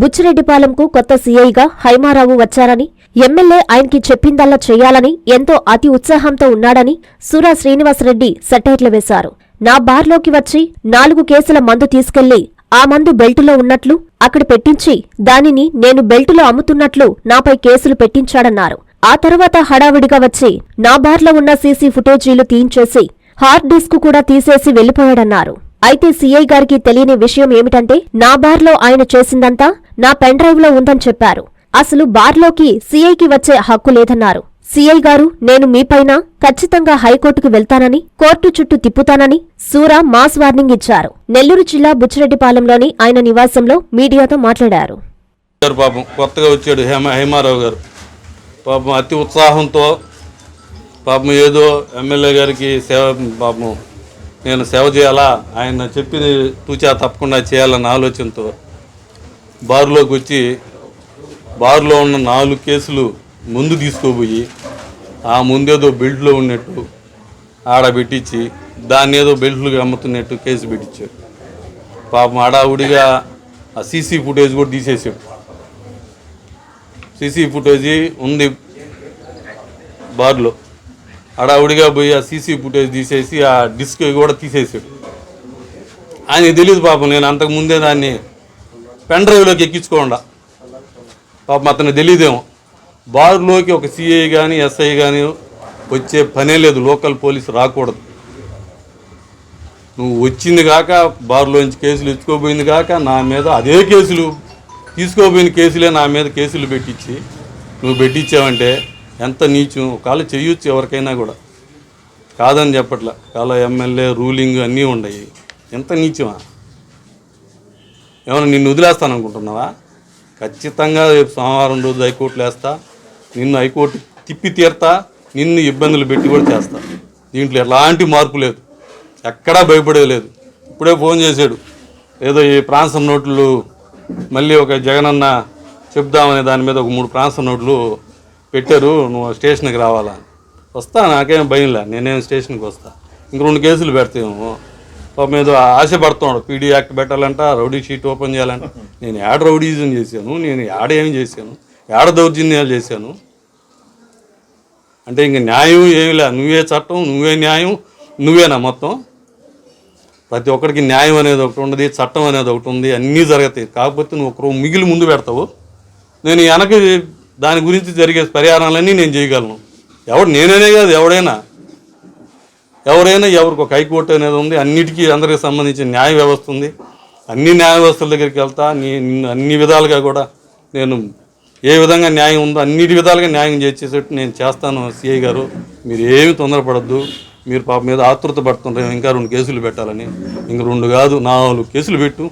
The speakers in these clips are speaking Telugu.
బుచ్చిరెడ్డిపాలెంకు కొత్త సీఐగా హైమారావు వచ్చారని ఎమ్మెల్యే ఆయనకి చెప్పిందల్లా చేయాలని ఎంతో అతి ఉత్సాహంతో ఉన్నాడని సురా శ్రీనివాసరెడ్డి సెటైర్లు వేశారు. నా బార్లోకి వచ్చి నాలుగు కేసుల మందు తీసుకెళ్ళి ఆ మందు బెల్టులో ఉన్నట్లు అక్కడ పెట్టించి దానిని నేను బెల్టులో అమ్ముతున్నట్లు నాపై కేసులు పెట్టించాడన్నారు. ఆ తర్వాత హడావిడిగా వచ్చి నా బార్లో ఉన్న సీసీ ఫుటేజీలు తీయించేసి హార్డ్ డిస్క్ కూడా తీసేసి వెళ్ళిపోయాడన్నారు అయితే సీఐ గారికి తెలియని విషయం ఏమిటంటే నా బార్లో ఆయన చేసిందంతా నా పెన్ డ్రైవ్లో ఉందని చెప్పారు. అసలు బార్లోకి సీఐకి వచ్చే హక్కు లేదన్నారు. సీఐ గారు నేను మీపైన ఖచ్చితంగా హైకోర్టుకు వెళ్తానని కోర్టు చుట్టూ తిప్పుతానని సూరా మాస్ వార్నింగ్ ఇచ్చారు. నెల్లూరు జిల్లా బుచ్చిరెడ్డిపాలెంలోని ఆయన నివాసంలో మీడియాతో మాట్లాడారు. పాపం కొత్తగా వచ్చాడు హేమ హేమారావు గారు. పాపం అతి ఉత్సాహంతో పాపం ఏదో ఎమ్మెల్యే గారికి సేవ పాపం నేను సేవ చేయాలా? ఆయన చెప్పిన తూచా తప్పకుండా చేయాలన్న ఆలోచనతో బారులోకి వచ్చి బారులో ఉన్న నాలుగు కేసులు ముందు తీసుకోపోయి ఆ ముందేదో బెల్ట్లో ఉన్నట్టు ఆడ పెట్టించి దాన్ని ఏదో బెల్ట్లు అమ్ముతున్నట్టు కేసు పెట్టించాడు పాపం ఆడావుడిగా ఆ సీసీ ఫుటేజ్ కూడా తీసేసాడు సీసీ ఫుటేజ్ ఉంది బార్లో. హడావుడిగా పోయి ఆ సీసీ ఫుటేజ్ తీసేసి ఆ డిస్క్ కూడా తీసేసాడు. ఆయనకి తెలియదు పాపం నేను అంతకు ముందే దాన్ని పెన్ డ్రైవ్లోకి ఎక్కించుకోకుండా పాపం అతను తెలియదేమో బార్లోకి ఒక సిఐ కానీ ఎస్ఐ కానీ వచ్చే పనే లేదు లోకల్ పోలీసు రాకూడదు. నువ్వు వచ్చింది కాక బార్లోంచి కేసులు ఎత్తుకోపోయింది కాక నా మీద అదే కేసులు తీసుకోపోయిన కేసులే నా మీద కేసులు పెట్టించి నువ్వు పెట్టించావంటే ఎంత నీచం ఒకవేళ చేయొచ్చు ఎవరికైనా కూడా. కాదని చెప్పట్లే. కాల ఎమ్మెల్యే రూలింగ్ అన్నీ ఉన్నాయి ఎంత నీచమా ఏమైనా నిన్ను వదిలేస్తాను అనుకుంటున్నావా ఖచ్చితంగా రేపు సోమవారం రోజు హైకోర్టులు వేస్తా. నిన్ను హైకోర్టు తిప్పి తీర్తా. నిన్ను ఇబ్బందులు పెట్టి కూడా చేస్తా. దీంట్లో ఎలాంటి మార్పు లేదు. ఎక్కడా భయపడేలేదు ఇప్పుడే ఫోన్ చేశాడు. ఏదో ఈ ప్రాంతం నోట్లు మళ్ళీ ఒక జగనన్న చెప్దామనే దాని మీద ఒక మూడు ప్రాంతం నోట్లు పెట్టారు నువ్వు స్టేషన్కి రావాలా? వస్తా నాకేం భయంలే నేనేం స్టేషన్కి వస్తా. ఇంక రెండు కేసులు పెడతాము మీద ఏదో ఆశపడుతున్నాడు పీడీ యాక్ట్ పెట్టాలంట రౌడీ షీట్ ఓపెన్ చేయాలంట. నేను యాడ రౌడీజం చేశాను నేను యాడ ఏం చేశాను యాడ దౌర్జన్యాలు చేశాను? అంటే ఇంక న్యాయం ఏమి లే నువ్వే చట్టం నువ్వే న్యాయం నువ్వేనా మొత్తం? ప్రతి ఒక్కరికి న్యాయం అనేది ఒకటి ఉండదు చట్టం అనేది ఒకటి ఉంది అన్నీ జరుగుతాయి. కాకపోతే నువ్వు ఒకరు మిగిలి ముందు పెడతావు. నేను వెనక దాని గురించి జరిగే పరిహారాలన్నీ నేను చేయగలను. ఎవడు నేననే కాదు ఎవడైనా. ఎవరైనా ఎవరికి ఒక హైకోర్టు అనేది ఉంది అన్నిటికీ అందరికి సంబంధించిన న్యాయ వ్యవస్థ ఉంది. అన్ని న్యాయ వ్యవస్థల దగ్గరికి వెళ్తా నీ అన్ని విధాలుగా కూడా నేను ఏ విధంగా న్యాయం ఉందో అన్నిటి విధాలుగా న్యాయం చేసేటట్టు నేను చేస్తాను సిఐ గారు. మీరు ఏమి తొందరపడద్దు. మీరు పాప మీద ఆతృత పడుతుంటారు ఇంకా రెండు కేసులు పెట్టాలని. ఇంక రెండు కాదు నాలుగు కేసులు పెట్టు.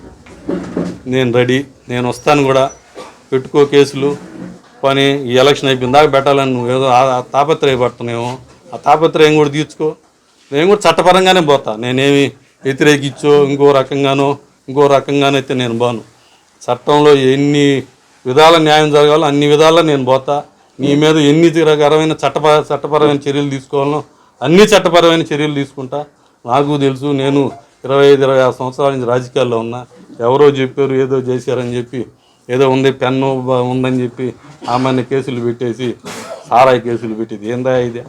నేను రెడీ. నేను వస్తాను కూడా. పెట్టుకో కేసులు. పని ఈ ఎలక్షన్ అయిపోయిన దాకా పెట్టాలని నువ్వు ఏదో ఆ- తాపత్రయపడుతున్నావు ఆ తాపత్రయం కూడా తీర్చుకో. నేను కూడా చట్టపరంగానే పోతా. నేనేమి వ్యతిరేకించో ఇంకో రకంగానో ఇంకో రకంగానో అయితే నేను బాను చట్టంలో ఎన్ని విధాల న్యాయం జరగాలో అన్ని విధాలా నేను పోతా. నీ మీద ఎన్ని రకమైన చట్టప చట్టపరమైన చర్యలు తీసుకోవాలనో అన్ని చట్టపరమైన చర్యలు తీసుకుంటా. నాకు తెలుసు నేను ఇరవై ఐదు ఇరవై ఆరు సంవత్సరాల నుంచి రాజకీయాల్లో ఉన్నా. ఎవరో చెప్పారు ఏదో చేశారని చెప్పి ఏదో ఉంది పెన్ను బ- ఉందని చెప్పి ఆమెని కేసులు పెట్టేసి సారాయి కేసులు పెట్టేది ఏందా ఇది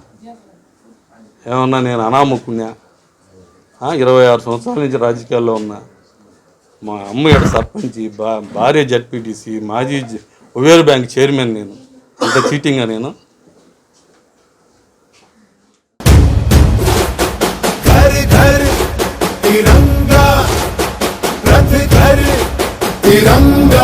ఏమన్నా నేను అనామకున్నా ఆ, ఇరవై ఆరు సంవత్సరాల నుంచి రాజకీయాల్లో ఉన్నా మా అమ్మ ఇక్కడ సర్పంచి బా భార్య జడ్పీటీసీ మాజీ జ- ఉవేర్ బ్యాంక్ చైర్మన్ నేను అంత చీటింగా నేను घर घर तिरंगा తిరంగా